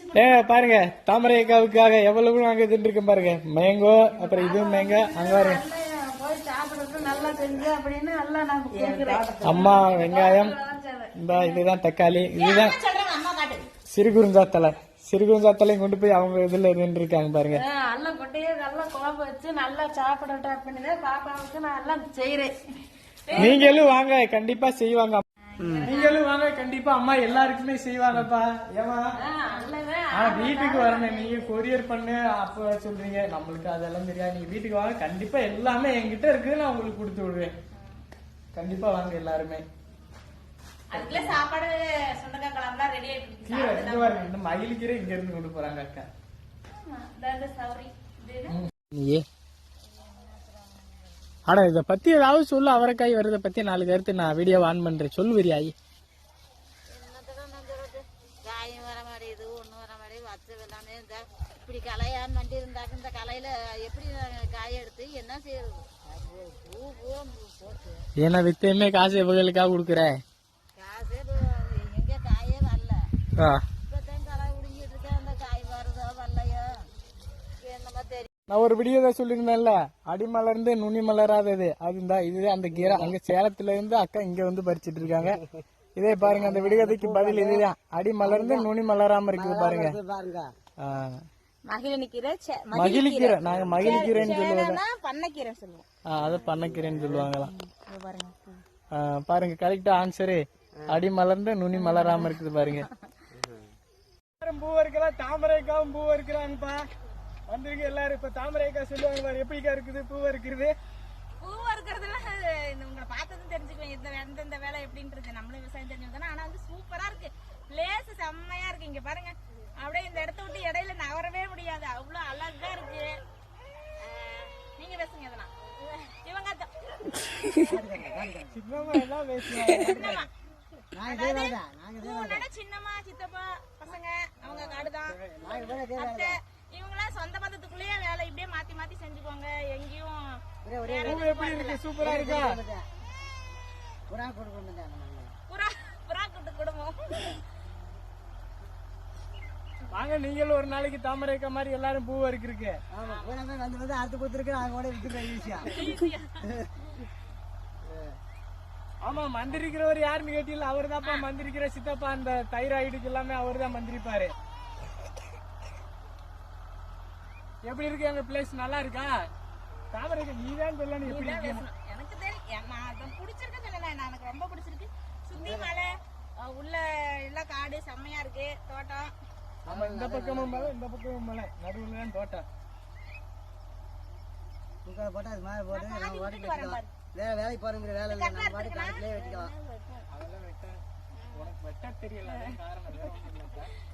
ஏ பாருங்க தாமரைக்காவுக்காக எவ்வளவு நாங்க தின்றுருக்கோம் பாருங்க. மேங்கோ அப்புறம் இதுவும் மேங்கோ அங்க பாருங்க. அம்மா வெங்காயம் இந்த இதுதான் தக்காளி இதுதான் சிறுகுறுஞ்சாத்தலை சிறுகுறுஞ்சாத்தலையும் கொண்டு போய் அவங்க இதுல நின்றுருக்காங்க பாருங்க. நல்லா கொட்டையே நல்லா குழம்பு வச்சு நல்லா சாப்பிடட்டும் அப்படின்னு பாப்பாவுக்கு நான் எல்லாம் செய்யறேன் நீங்களும் வாங்க கண்டிப்பா செய்வாங்க. நீங்களும் வாங்க கண்டிப்பா. அம்மா எல்லாருக்குமே செய்வாங்கப்பா. ஏமா ஆனா வீட்டுக்கு வரணும். நீங்க கொரியர் பண்ணு அப்ப சொல்றீங்க. நம்மளுக்கு அதெல்லாம் தெரியாது. நீங்க வீட்டுக்கு வாங்க. கண்டிப்பா எல்லாமே என்கிட்ட இருக்கு நான் உங்களுக்கு கொடுத்து விடுவேன். கண்டிப்பா வாங்க எல்லாருமே. அதுக்குள்ள சாப்பாடு சுண்டக்காய் குழம்புலாம் ரெடி இந்த மயில் கீரை இங்க இருந்து கொண்டு போறாங்க அக்கா. நீயே ஆனா இத பத்தி ஏதாவது சொல்லு. அவரைக்காய் வரத பத்தி நாலு கருத்து நான் வீடியோ ஆன் பண்றேன். சொல்லுவியாயி காயும் எல்லாமே இந்த இப்படி கலையான்னு வண்டி இருந்தாக்க இந்த கலையில எப்படி காய எடுத்து என்ன செய்யறது? அது பூ போட்டு. ஏன்னா வித்தையுமே காசு இவங்களுக்காக கொடுக்குற காசே எங்க காயே வரல. ஆ. இப்பதான் களை உடுங்கிட்டு இருக்கேன். அந்த காய் வருதோ வரலையோ என்னமோ தெரியும் நான் ஒரு வீடியோ தான் சொல்லியிருந்தேன்ல. அடிமலர்ந்து நுனி மலராதது அதுதான் இது அந்த கீரை. அங்க சேலத்துல இருந்து அக்கா இங்க வந்து பறிச்சிட்டு இருக்காங்க. இதே பாருங்க அந்த விடுகதைக்கு பதில் இதுதான் அடி மலர்ந்து நுனி மலராம இருக்குது பாருங்க. மகிழிக்கீரை நாங்க மகிழிக்கீரைன்னு சொல்லுவோம். அது பண்ணக்கீரைன்னு சொல்லுவாங்களாம். பாருங்க. கரெக்டா ஆன்சரு அடி மலர்ந்து நுனி மலராம இருக்குது பாருங்க. பூ இருக்கலாம் தாமரைக்காவும் பூ இருக்கிறாங்கப்பா வந்துருங்க எல்லாரும் இப்ப தாமரைக்கா சொல்லுவாங்க பாரு எப்படிக்கா இருக்குது பூ இருக்கிறது பூ இருக்கிறதுல இந்த உங்களை பார்த்ததும் தெரிஞ்சுக்குவேன் இந்த எந்தெந்த வேலை எப்படின்றது. நம்மளும் விவசாயம் தெரிஞ்சவங்க ஆனா வந்து சூப்பரா இருக்கு. பிளேஸ் செம்மையா இருக்கு. இங்க பாருங்க. அப்படியே இந்த இடத்த விட்டு இடையில நகரவே முடியாது. அவ்வளவு அழகா இருக்கு. நீங்க பேசுங்க இதெல்லாம். இவங்க. சின்னம்மா சித்தப்பா பசங்க அவங்க காடுதான். அத்தை இவங்களாம் சொந்த பந்தத்துக்குள்ளேயே வேலை. இப்படியே மாத்தி மாத்தி செஞ்சுக்குவாங்க எங்கேயும் வேற பூ எப்படி இருக்கு? சூப்பரா இருக்கா? புறா புறா கூட்டு குடும்பம். வாங்க நீங்களும் ஒரு நாளைக்கு தாமரைக்கா மாதிரி எல்லாரும் பூ இருக்கிறீங்க ஆமா மந்திரிக்கிறவர் யாருன்னு கேட்டீங்களா? அவர் தான்ப்பா மந்திரிக்கிற சித்தப்பா. அந்த தைராய்டுக்கு எல்லாமே அவர் தான் மந்திரிப்பாரு. எப்படி இருக்கு? எங்க பிளேஸ் நல்லா இருக்கா? தாமரைக்கா நீ தான் சொல்லணும். எப்படி எனக்கு தெரியும் நான் அதை பிடிச்சிருக்கு நான் எனக்கு ரொம்ப பிடிச்சிருக்கு. சுத்தி மலை உள்ள எல்லாம் காடு செம்மையா இருக்கு. தோட்டம். ஆமா இந்த பக்கமும் மலை இந்த பக்கமும் மலை. நடுவுல தான் தோட்டம். போட்டா அது மாதிரி போட்டு நம்ம. வேற வேலைக்கு போறோங்கிற வேலை இல்லை. நம்ம பாட்டு காட்டுலயே வெட்டிக்கலாம். அதெல்லாம் வெட்ட உனக்கு வெட்ட தெரியல. காரணம்.